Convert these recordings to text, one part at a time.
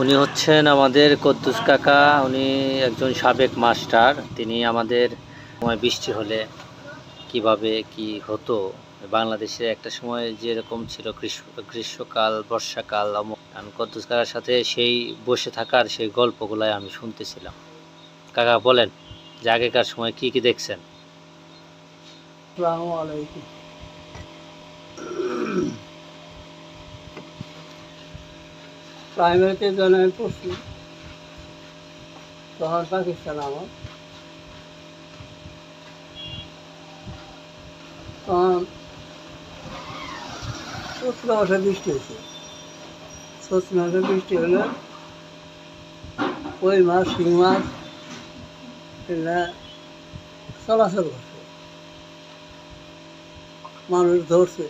উনি হচ্ছেন আমাদের কদ্দুস কাকা, উনি একজন সাবেক মাস্টার। তিনি আমাদের সময় বৃষ্টি হলে কীভাবে কি হতো? বাংলাদেশে একটা সময় যেরকম ছিল গ্রীষ্মকাল, বর্ষাকাল। আমি কদ্দুস কাকার সাথে সেই বসে থাকার সেই গল্পগুলাই আমি শুনতেছিলাম। কাকা বলেন, যে আগেকার সময় কি কি দেখছেন? আসসালামু আলাইকুম। প্রাইমারিতে যখন আমি পড়ছি। তখন পাকিস্তান আমার তখন চৈত্র মাসে বৃষ্টি হয়েছে। চৈত্র মাসে বৃষ্টি হলে ওই মাছ শিং মাছ এগুলা চলাচল করছে। মানুষ ধরছে।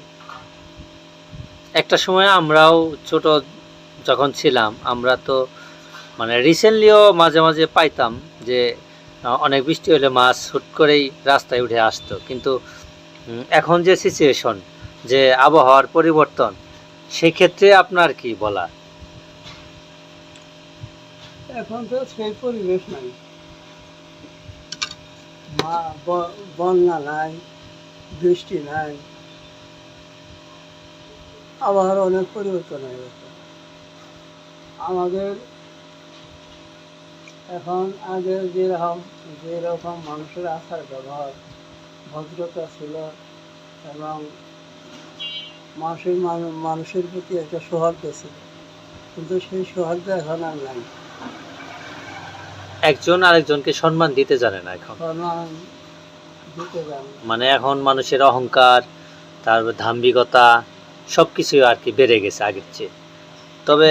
একটা সময় আমরাও ছোট যখন ছিলাম, আমরা তো মানে রিসেন্টলিও মাঝে মাঝে পাইতাম যে অনেক বৃষ্টি হলে মাছ হুট করেই রাস্তায় উঠে আসতো। কিন্তু এখন যে সিচুয়েশন যে আবহাওয়ার পরিবর্তন সেই ক্ষেত্রে আপনার কি বলা? এখন তো সেই পরিবেশ নাই। বন্যা নাই, বৃষ্টি নাই, আবহাওয়ার অনেক পরিবর্তন হয়ে গেছে। আমাদের এখন আগে যেরকম যেরকম মানুষের আচার ব্যবহার ভদ্রতা ছিল এবং মানুষের মানুষের প্রতি একটা সৌহার্দ্য ছিল। কিন্তু সেই সৌহার্দ্য এখন আর নাই। একজন আরেকজনকে সম্মান দিতে জানে না এখন। সম্মান দিতে জানে মানে এখন মানুষের অহংকার তারপর ধাম্বিকতা সব কিছুই আর কি বেড়ে গেছে আগের চেয়ে। তবে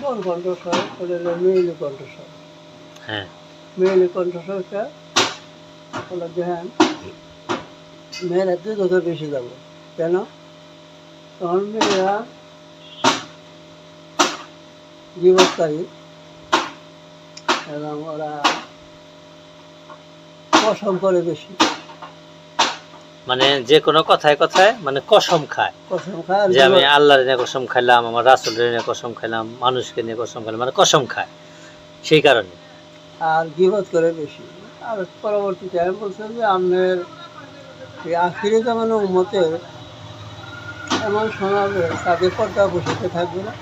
কোন কণ্ঠস্বর ওটা হলো মেয়েলি কণ্ঠস্বর। হ্যাঁ। মেয়েলি কণ্ঠস্বরটা হলো দেখেন মেয়েরা দুটো বেশি যাব। কেন? তখন মেয়েরা জীবৎকারী এবং ওরা কসম করে বেশি। মানে যে কোনো কথায় কথায় মানে কসম খায়। কসম খায় যে আমি আল্লাহর নিয়ে কসম খাইলাম আমার রাসুলের নিয়ে কসম খাইলাম মানুষকে নিয়ে কসম খাইলাম মানে কসম খায়। সেই কারণে। আর গিবত করে বেশি। আর পরবর্তীতে আমি বলছেন যে আপনার এই আখিরে জামানো মতের এমন শোনাবে তাদের পর্দা বসে থাকবে না।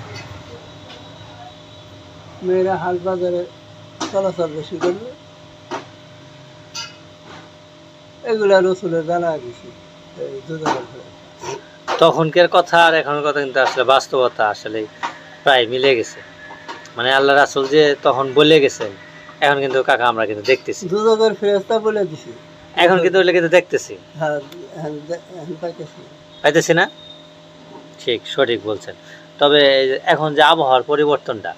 মেয়েরা হাট বাজারে চলাচল বেশি করবে। এগুলা রসুলের বেশি। তখনকার কথা আর এখনের কথা কিন্তু আসলে বাস্তবতা আসলে প্রায় মিলে গেছে। মানে আল্লাহ রাসুল যে তখন বলে গেছেন এখন কিন্তু কাকা আমরা কিন্তু দেখতেছি। ফেরস্তা বলে দিছি। এখন কিন্তু ওইটা কিন্তু দেখতেছি। হ্যাঁ হ্যাঁ, হ্যাঁ, পাইতেছি। না? ঠিক সঠিক বলছেন। তবে এখন যে আবহাওয়ার পরিবর্তনটা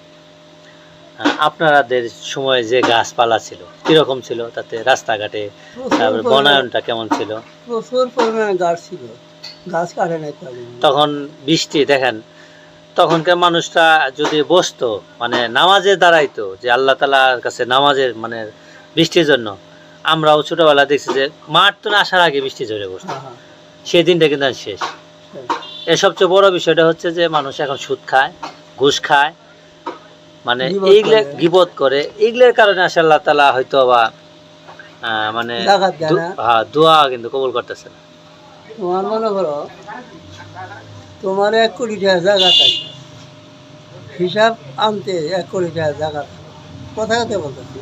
আপনাদের সময় যে গাছপালা ছিল কীরকম ছিল তাতে রাস্তাঘাটে তারপরে বনায়নটা কেমন ছিল? প্রচুর পরিমাণে গাছ ছিল গাছ কাটে নাই তখন বৃষ্টি দেখেন তখনকার মানুষটা যদি বসতো মানে নামাজে দাঁড়াইতো যে আল্লাহ তালার কাছে নামাজের মানে বৃষ্টির জন্য আমরাও ছোটবেলা দেখছি যে মাঠ তো আসার আগে বৃষ্টি ঝরে বসতো। হ্যাঁ, হ্যাঁ, সেই দিনটা কিন্তু শেষ। শেষ। এর সবচেয়ে বড় বিষয়টা হচ্ছে যে মানুষ এখন সুদ খায় ঘুষ খায় মানে এইগুলা। গিবত করে। এইগুলোর কারণে আসে আল্লাহ তালা হয়তো বা মানে। হ্যাঁ দোয়া কিন্তু কবুল করতেছে না। তোমার মনে করো তোমার এক কোটি টাকা জায়গা থাকে হিসাব আনতে এক কোটি টাকা জায়গা কথা কথা বলতেছি।